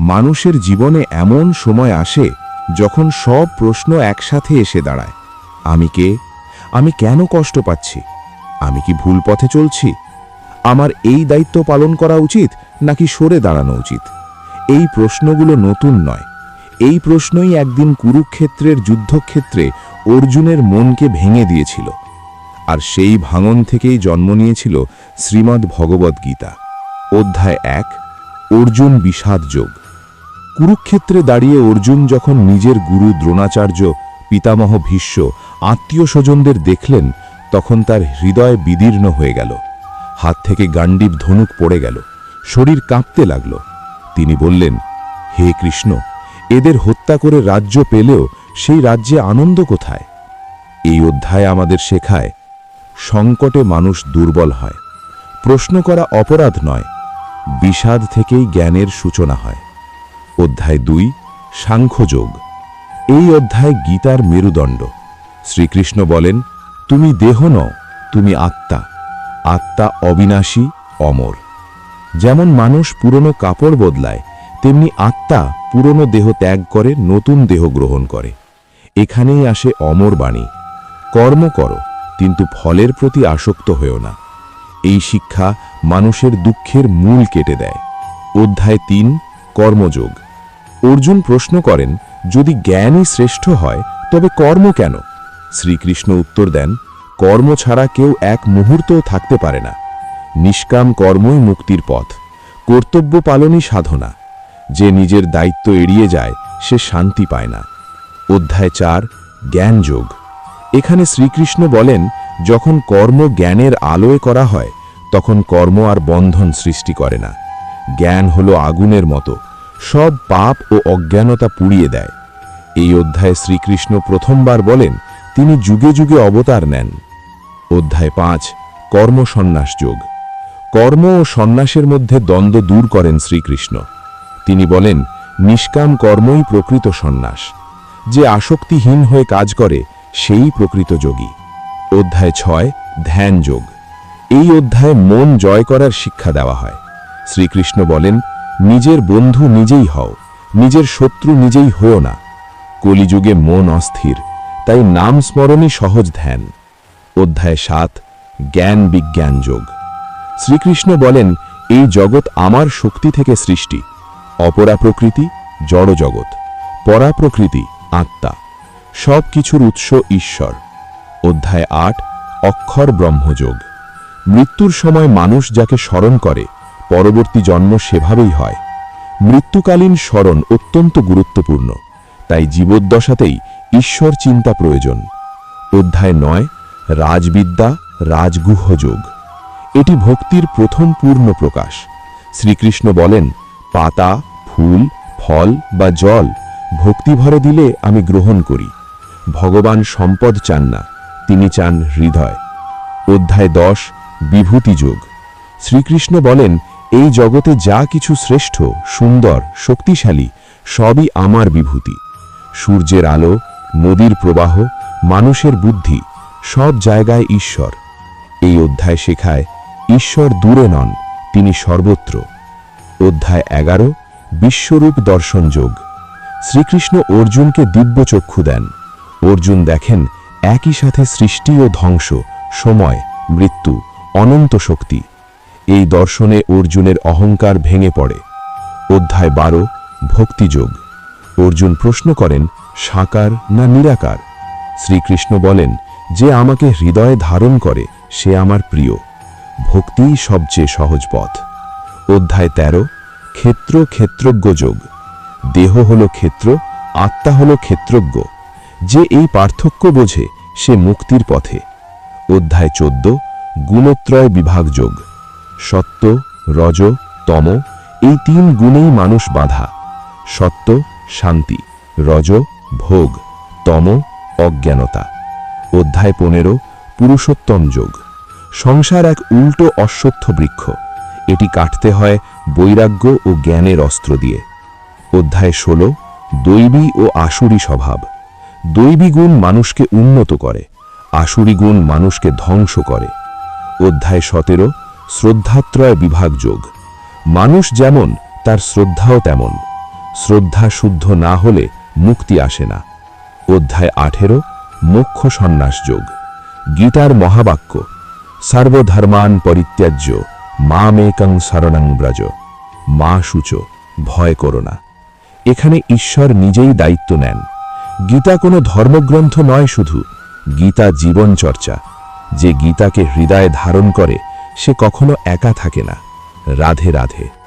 মানুষের জীবনে এমন সময় আসে যখন সব প্রশ্ন একসাথে এসে দাঁড়ায়। আমি কে? আমি কেন কষ্ট পাচ্ছি? আমি কি ভুল পথে চলছি? আমার এই দায়িত্ব পালন করা উচিত নাকি সরে দাঁড়ানো উচিত? এই প্রশ্নগুলো নতুন নয়। এই প্রশ্নই একদিন কুরুক্ষেত্রের যুদ্ধক্ষেত্রে অর্জুনের মনকে ভেঙে দিয়েছিল। আর সেই ভাঙন থেকেই জন্ম নিয়েছিল শ্রীমদ্ ভগবদ্গীতা। অধ্যায় এক, অর্জুন বিষাদ যোগ। কুরুক্ষেত্রে দাঁড়িয়ে অর্জুন যখন নিজের গুরু দ্রোণাচার্য পিতামহ ভীষ্ম আত্মীয় স্বজনদের দেখলেন, তখন তার হৃদয় বিদীর্ণ হয়ে গেল। হাত থেকে গান্ডীব ধনুক পড়ে গেল। শরীর কাঁপতে লাগল। তিনি বললেন, হে কৃষ্ণ, এদের হত্যা করে রাজ্য পেলেও সেই রাজ্যে আনন্দ কোথায়? এই অধ্যায় আমাদের শেখায়, সংকটে মানুষ দুর্বল হয়। প্রশ্ন করা অপরাধ নয়, বিষাদ থেকেই জ্ঞানের সূচনা হয়। অধ্যায় দুই, সাংখ্যযোগ। এই অধ্যায় গীতার মেরুদণ্ড। শ্রীকৃষ্ণ বলেন, তুমি দেহ নও, তুমি আত্মা। আত্মা অবিনাশী, অমর। যেমন মানুষ পুরনো কাপড় বদলায়, তেমনি আত্মা পুরনো দেহ ত্যাগ করে নতুন দেহ গ্রহণ করে। এখানেই আসে অমর বাণী। কর্ম করো, কিন্তু ফলের প্রতি আসক্ত হয়েও না। এই শিক্ষা মানুষের দুঃখের মূল কেটে দেয়। অধ্যায় তিন, কর্মযোগ। অর্জুন প্রশ্ন করেন, যদি জ্ঞানই শ্রেষ্ঠ হয়, তবে কর্ম কেন? শ্রীকৃষ্ণ উত্তর দেন, কর্ম ছাড়া কেউ এক মুহূর্তও থাকতে পারে না। নিষ্কাম কর্মই মুক্তির পথ, কর্তব্য পালনই সাধনা। যে নিজের দায়িত্ব এড়িয়ে যায়, সে শান্তি পায় না। অধ্যায় চার জ্ঞানযোগ এখানে শ্রীকৃষ্ণ বলেন, যখন কর্ম জ্ঞানের আলোয় করা হয়, তখন কর্ম আর বন্ধন সৃষ্টি করে না। জ্ঞান হলো আগুনের মতো সব পাপ ও অজ্ঞানতা পুড়িয়ে দেয়। এই অধ্যায়ে শ্রীকৃষ্ণ প্রথমবার বলেন, তিনি যুগে যুগে অবতার নেন। অধ্যায় পাঁচ কর্মসন্ন্যাস যোগ। কর্ম ও সন্ন্যাসের মধ্যে দ্বন্দ্ব দূর করেন শ্রীকৃষ্ণ। তিনি বলেন, নিষ্কাম কর্মই প্রকৃত সন্ন্যাস। যে আসক্তিহীন হয়ে কাজ করে, সেই প্রকৃত যোগী। অধ্যায় ছয়, ধ্যান যোগ। এই অধ্যায়ে মন জয় করার শিক্ষা দেওয়া হয়। শ্রীকৃষ্ণ বলেন নিজের বন্ধু নিজেই হও, নিজের শত্রু নিজেই হও না। কলিযুগে মন অস্থির, তাই নাম স্মরণই সহজ ধ্যান। অধ্যায় সাত, জ্ঞান বিজ্ঞান যোগ। শ্রীকৃষ্ণ বলেন, এই জগৎ আমার শক্তি থেকে সৃষ্টি। অপরা প্রকৃতি, জড় জগৎ। পরা প্রকৃতি, আত্মা। সব কিছুর উৎস ঈশ্বর। অধ্যায় আট, অক্ষর ব্রহ্মযোগ। মৃত্যুর সময় মানুষ যাকে স্মরণ করে পরবর্তী জন্ম সেভাবেই হয়। মৃত্যুকালীন স্মরণ অত্যন্ত গুরুত্বপূর্ণ, তাই জীবদ্দশাতেই ঈশ্বর চিন্তা প্রয়োজন। অধ্যায় নয়, রাজবিদ্যা, রাজগুহ যোগ। এটি ভক্তির প্রথম পূর্ণ প্রকাশ। শ্রীকৃষ্ণ বলেন, পাতা, ফুল, ফল বা জল ভক্তিভরে দিলে আমি গ্রহণ করি। ভগবান সম্পদ চান না, তিনি চান হৃদয়। অধ্যায় দশ, বিভূতি যোগ। শ্রীকৃষ্ণ বলেন এই জগতে যা কিছু শ্রেষ্ঠ, সুন্দর, শক্তিশালী, সবই আমার বিভূতি। সূর্যের আলো, নদীর প্রবাহ, মানুষের বুদ্ধি, সব জায়গায় ঈশ্বর। এই অধ্যায় শেখায়, ঈশ্বর দূরে নন, তিনি সর্বত্র। অধ্যায় এগারো, বিশ্বরূপ দর্শন যোগ। শ্রীকৃষ্ণ অর্জুনকে দিব্য চক্ষু দেন। অর্জুন দেখেন, একই সাথে সৃষ্টি ও ধ্বংস, সময়, মৃত্যু, অনন্ত শক্তি। এই দর্শনে অর্জুনের অহংকার ভেঙে পড়ে। অধ্যায় বারো, ভক্তিযোগ। অর্জুন প্রশ্ন করেন, সাকার না নিরাকার? শ্রীকৃষ্ণ বলেন, যে আমাকে হৃদয়ে ধারণ করে, সে আমার প্রিয়। ভক্তিই সবচেয়ে সহজ পথ। অধ্যায় তেরো, ক্ষেত্র ক্ষেত্রজ্ঞ যোগ। দেহ হল ক্ষেত্র, আত্মা হল ক্ষেত্রজ্ঞ। যে এই পার্থক্য বোঝে, সে মুক্তির পথে। অধ্যায় চোদ্দ, গুণত্রয় বিভাগ যোগ। সত্য, রজ, তম, এই তিন গুণেই মানুষ বাধা। সত্য, শান্তি, রজ, ভোগ, তম, অজ্ঞানতা। অধ্যায় পনেরো, পুরুষোত্তম যোগ। সংসার এক উল্টো অশ্বত্থ বৃক্ষ। এটি কাটতে হয় বৈরাগ্য ও জ্ঞানের অস্ত্র দিয়ে। অধ্যায় ষোলো, দৈবী ও আসুরি স্বভাব। দৈবী গুণ মানুষকে উন্নত করে, আসুরি গুণ মানুষকে ধ্বংস করে। অধ্যায় সতেরো শ্রদ্ধাত্রয় বিভাগ যোগ। মানুষ যেমন, তার শ্রদ্ধাও তেমন। শ্রদ্ধা শুদ্ধ না হলে মুক্তি আসে না। অধ্যায় আঠেরো, মোক্ষ সন্ন্যাস যোগ। গীতার মহাবাক্য সর্বধর্মান পরিত্যাজ্য মা মেকং শরণং ব্রজ। মা সূচ, ভয় করো না। এখানে ঈশ্বর নিজেই দায়িত্ব নেন। গীতা কোনো ধর্মগ্রন্থ নয় শুধু। গীতা জীবন চর্চা যে গীতাকে হৃদয়ে ধারণ করে সে কখনো একা থাকে না। রাধে রাধে।